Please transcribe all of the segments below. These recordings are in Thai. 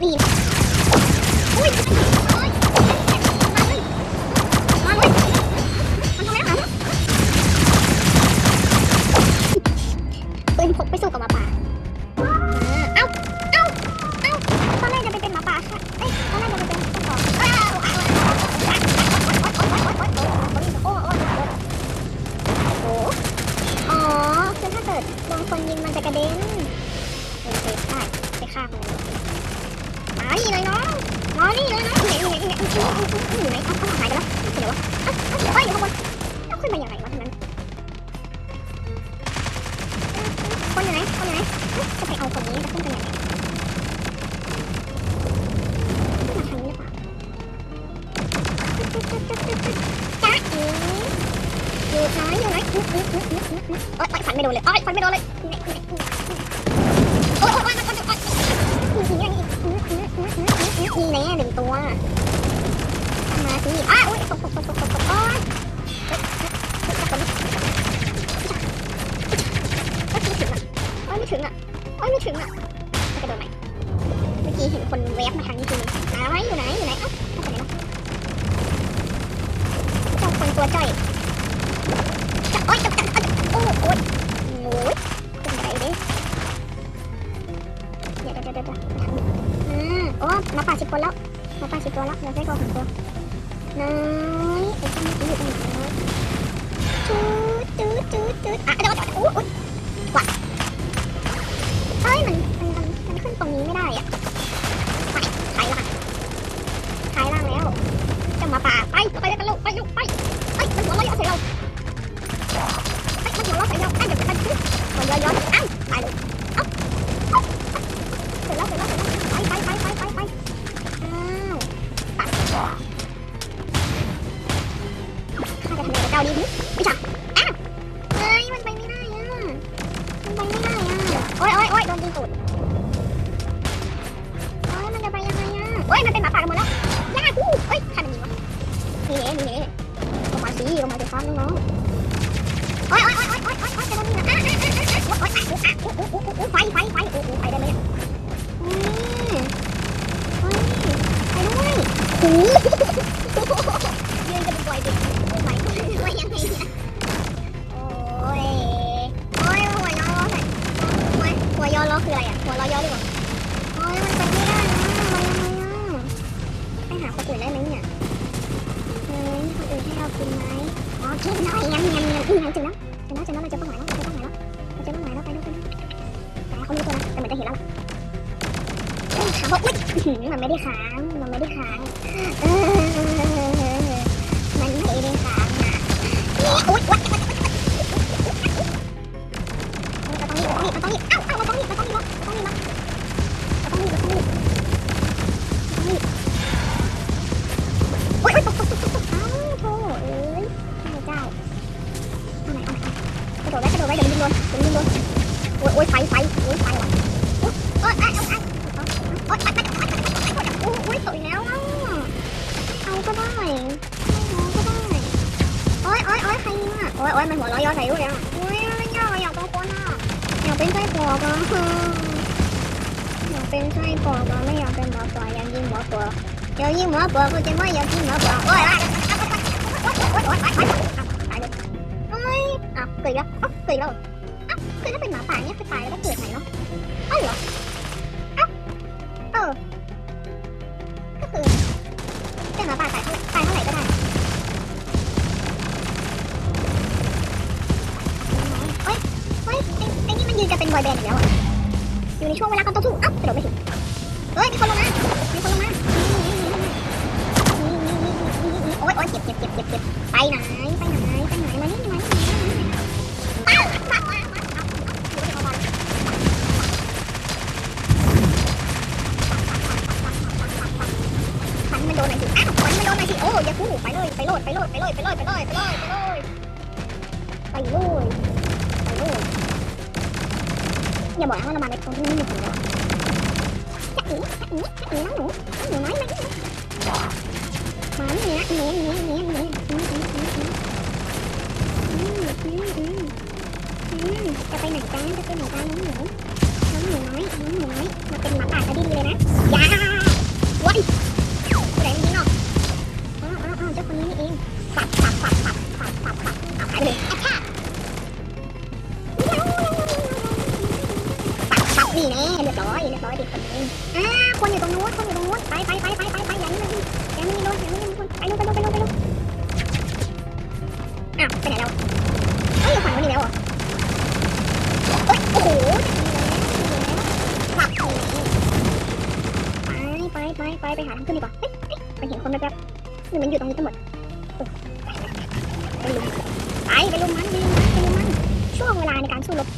not leave. อยู่ไหนเอาหายไปแล้วเดี๋ยววะไปอยู่ข้างบนแล้วขึ้นมาอย่างไรวะทั้งนั้นคนอยู่ไหนคนอยู่ไหนจะไปเอาคนนี้จะขึ้นไปยังไงขึ้นมาทางนี้หรือเปล่าจ้าเอ๋อยู่ไหนอยู่น้ออื้ออื้ออื้ออื้ออื้อเอ้ยฟันไม่โดนเลยเอ้ยฟันไม่โดนเลย มาสิอ้าอุ้ยตกตกตกตกตกตกโอ้ยโอ้ยไม่ถึงอะโอ้ยไม่ถึงอะกระโดดไหมเมื่อกี้เห็นคนแวบมาทางนี้ทีนึงอะไรอยู่ไหนอยู่ไหนเอ้าไปไหนแล้วเจ้าคนตัวจ้อยจับโอ้ยจับจับโอ้โอ้ยโอ้ยขึ้นไปดิเดี๋ยวเดี๋ยวเดี๋ยวอืมโอ้มาป่าสิบคนแล้วมาป่าสิบตัวแล้วเดี๋ยวใช้กองสองตัว น้อยไอ้ข้างนี้อยู่ตรงไหนน้อยจูดจูดจูดจูดอะเดี๋ยวเดี๋ยวโอ้ยวัดเฮ้ยมันมันมันมันขึ้นตรงนี้ไม่ได้อะไปไปละถ่ายล่างแล้วจะมาป่าไปไปเลยกันลูกไปลูกไปเฮ้ยมันหัวเราะใส่เราเฮ้ยมันหัวเราะใส่เราไอ้เดี๋ยวมันขึ้นหัวย้อนย้อนอ้าวไปเลยเอ้าเสร็จแล้วเสร็จแล้วเสร็จแล้วไปไปไปไปไปไปอ้าวปัด ข้าจะทำอะไราดีดิไม่ใช่อ้าวเฮ้ยมันไปไม่ได้อะมันไปไม่ได้อะโอ้ยโอ้ยโอ้ยโดนยิงตูดโอ้ยมันจะไปยังไงอะโอ้ยมันเป็นหมาป่ากันหมดแล้วยากูเฮ้ยใครมันยิงวะนี่เอ๋นี่เอ๋ลงมาสิลงมาสิครับน้องโอ้ยโอ้ยโอ้ยโอ้ยโอ้ยโอ้ยจะโดนยิงอะอะอะอะอะโอ้ยโอ้ยโอ้โหโอ้โหโอ้โหไฟไฟไฟโอ้โหไปได้ไหมเนี่ยอืมเฮ้ยไปด้วยหู ได้เอาก็ได้โอ๊ยโอ๊ยโอ๊ยใครยิงอะโอ๊ยโอ๊ยมันหัวเราะย้อนใส่ลูกเลยอะโอ๊ยไม่อยากอยากเป็นคนอะอยากเป็นไส้กรอกอะอยากเป็นไส้กรอกอะไม่อยากเป็นหมอปลาอยากยิงหมอปลาอยากยิงหมอปลาก็จะไม่อยากยิงหมอปลาโอ๊ยโอ๊ยโอ๊ยโอ๊ยโอ๊ยโอ๊ยตายเลยโอ๊ยอ้าวเกิดแล้วอ้าวเกิดแล้วอ้าวคือถ้าเป็นหมาป่าเนี่ยคือตายแล้วได้เกิดใหม่เนาะอ้าวเหรอเออก็คือ เ็นบอยแบนด์อีแล้วอะอยู่ในช่วงเวลาการต่อสู้อัพกระโดดไม่ถึงเฮ้ยมีคนลงมามีคนลงมาโอ๊ยโอ๊ยเจ็บเจ็บเจ็บเจ็บเจ็บไปไหนไปไหนไปไหนมานี่มานี่มานี่ขันมันโดนหน่อยสิอ้าวขันมันโดนหน่อยสิโอ้ยอย่าพูดไปเลยไปโลดไปโลยไปโลดไปโลดไปโลดไปโลดไปโลดไปโลด อย่าบอกนะว่าเรามาในตรงที่ไม่มีผีนะจะอีจะอีจะอีน้องหนูน้อยหนูน้อยมาที่มาเนี้ยเนี้ยเนี้ยเนี้ยเนี้ยจะไปไหนจ้นจะไปไหนจ้าน้องหนูน้องหนูน้อยน้องหนูน้อยมาเป็นหมาป่าก็ดีเลยนะยา รียบร้อยเรียบร้อยเด็กคนนึงอ่าคนอยู่ตรงนู้นคนอยู่ตรงนู้นไปไปไปไปไปไปอย่างนี้เลยอย่างนี้เลยอย่างนี้เลยคนไปลูกไปลูกไปลูกไปลูกอ้าวไปไหนแล้วเอ้ยอยู่ฝั่งนู้นนี่แล้วเหรอเอ้ยโอ้โหจะดีแล้วจะดีแล้วปัดไปไปไปไปไปหาทางขึ้นดีกว่าเฮ้ยเฮ้ยไปเห็นคนแป๊บๆนี่มันอยู่ตรงนี้ทั้งหมดไปลุมไปไปลุมมันไปลุมมันไปลุมมันช่วงเวลาในการสู้รบ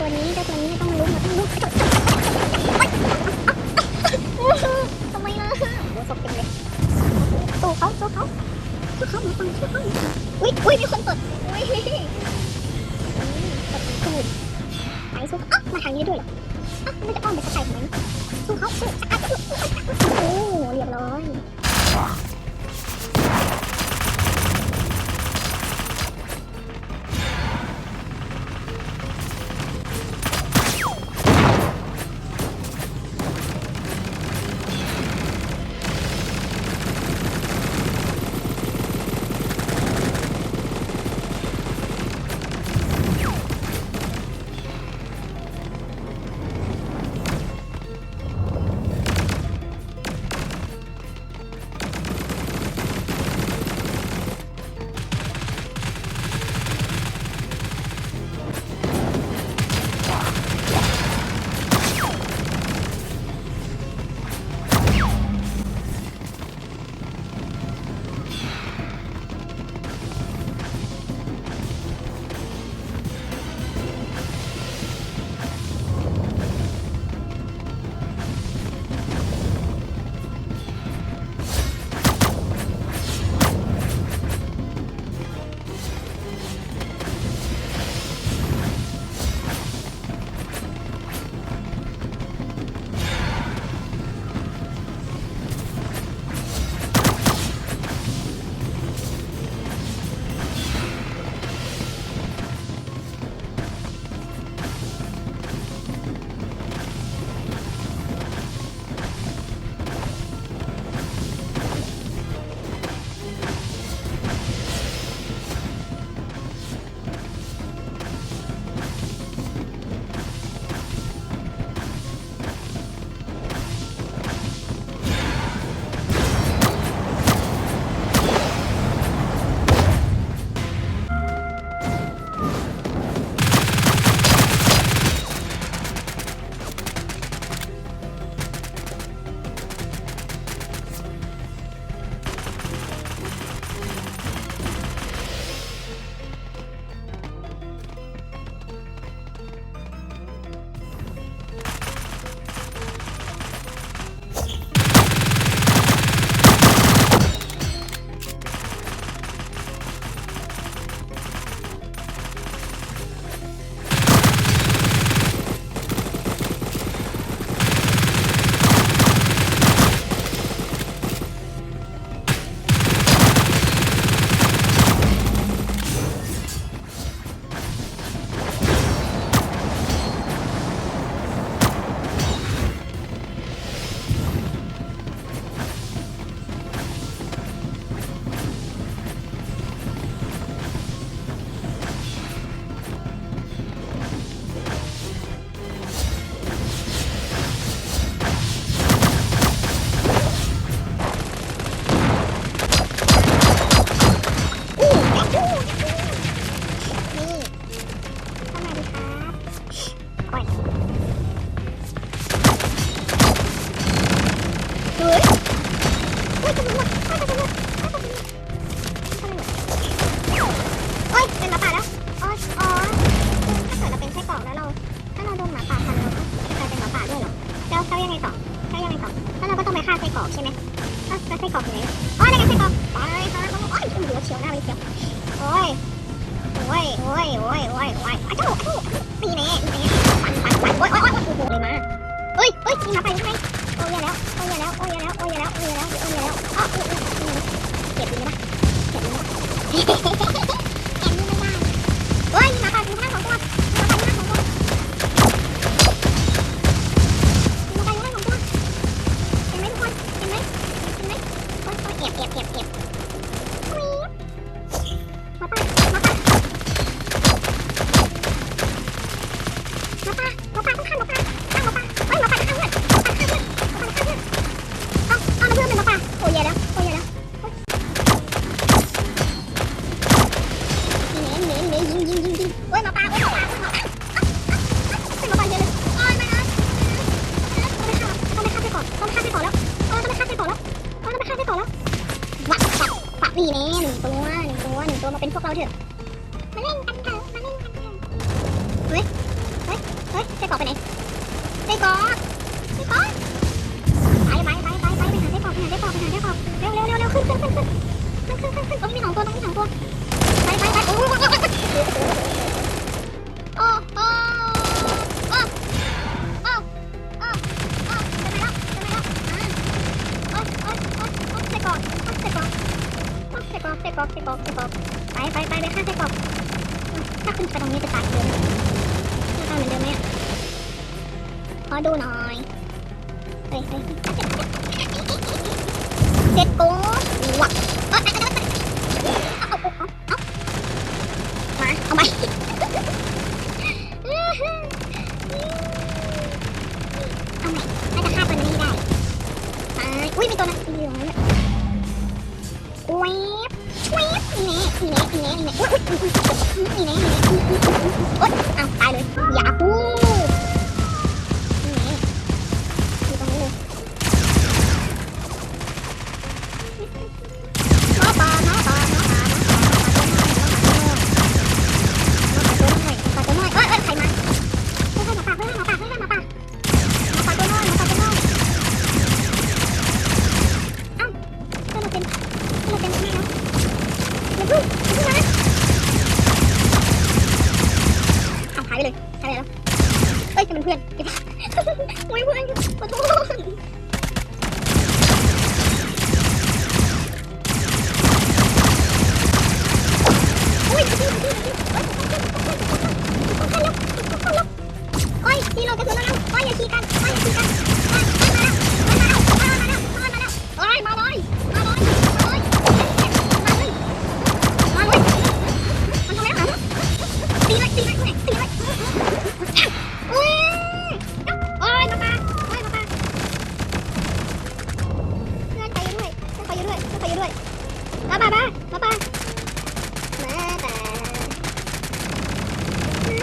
ตัวนี้เจ้าตัวนี้ไม่ต้องมาลุ้นมาต้องลุ้นทำไมล่ะโอ้ศพเต็มเลยสู้เขาสู้เขาสู้เขาหมาฟังสู้เขาอุ้ยอุ้ยมีคนตดอุ้ยตดตูดไปสู้อ๊ะมาทางนี้ด้วยเหรออ๊ะมันจะอ้อมไปสกายทำไมสู้เขาสู้โอ้เรียบร้อย โอ้ยแล้วโอ้ยแล้วโอ้ยแล้วโอ้ยแล้วโอ้ยแล้วอ้าวเก็บดีไหมเก็บเก็บดีไม่ได้ นขึ้นขึ้นขึ้นขึ้นขึ้นขึ้นขึ้นตรงนี้มีสองตัวตรงนี้สองตัวไปไปไปโอ้โหโอ้โหโอ้โอ้โอ้โอ้โอ้เดินมาแล้วเดินมาแล้วอ่าโอ้โอ้โอ้โอ้ไส้กรอกโอ้ไส้กรอกโอ้ไส้กรอกไส้กรอกไส้กรอกไส้กรอกไปไปไปไปฆ่าไส้กรอกถ้าขึ้นไปตรงนี้จะตายเลยหน้าตาเหมือนเดิมไหมอะขอดูหน่อยเฮ้ยเฮ้ยเจ็ดโก้ เอาไปเอาใหม่น่าจะฆ่าตัวนี้ได้ตายอุ้ยมีตัวนั้นเหลืองเลยเวฟเวฟนี่นี่นี่นี่นี่อุ้ยอุ้ยอุ้ยนี่นี่นี่อุ้ยเอาตายเลยอย่าปู มาปามามาปามาปาม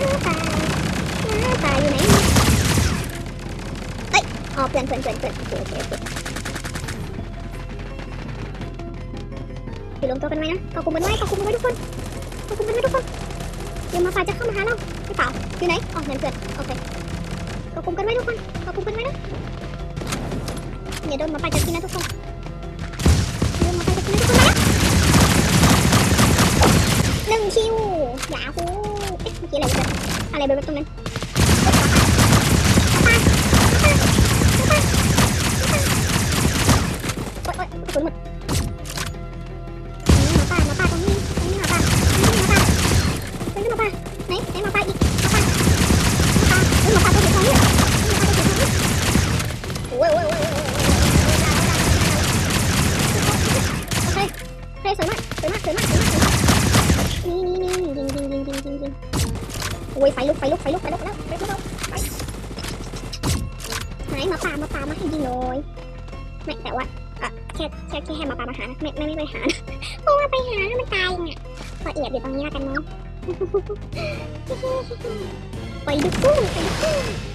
าปามาปาอยู่ไหนเฮ้ยอ๋อเพื่อนเพื่อนเพื่อนเพื่อนโอเคโอเคโอเคอยู่รวมตัวกันไว้นะกาะกลุ่มกันไว้กาะกลุ่มกันไว้ทุกคนขอบคุณมากทุกคนเดี๋ยวมาป่าจะเข้ามาหาเราหรือเปล่าอยู่ไหนอ๋อเงินเกิดโอเคขอบคุณกันไว้ทุกคนขอบคุณกันไว้นะอย่าโดนมาป่าจะกินนะทุกคน này bên trong này ôi ôi cuốn mực Hey, sớm ạ, sớm ạ, sớm ạ, sớm ạ. Ding, ding, ding, ding, ding, ding, ding, ding. โอ้ยไฟลุกไฟลุกไฟลุกไฟลุกแล้วไฟลุกแล้วไปไหมาปามาปามาให้ยิงเลยไม่แต่ว่าอะแค่แค่แค่ให้มาปามาหานะไม่ไม่ไม่ไปหาเพราะว่าไปหามันตายไงละเอียดอยู่ตรงนี้ล้กันเนาะไปดูกุ้งไปดูกุ้ง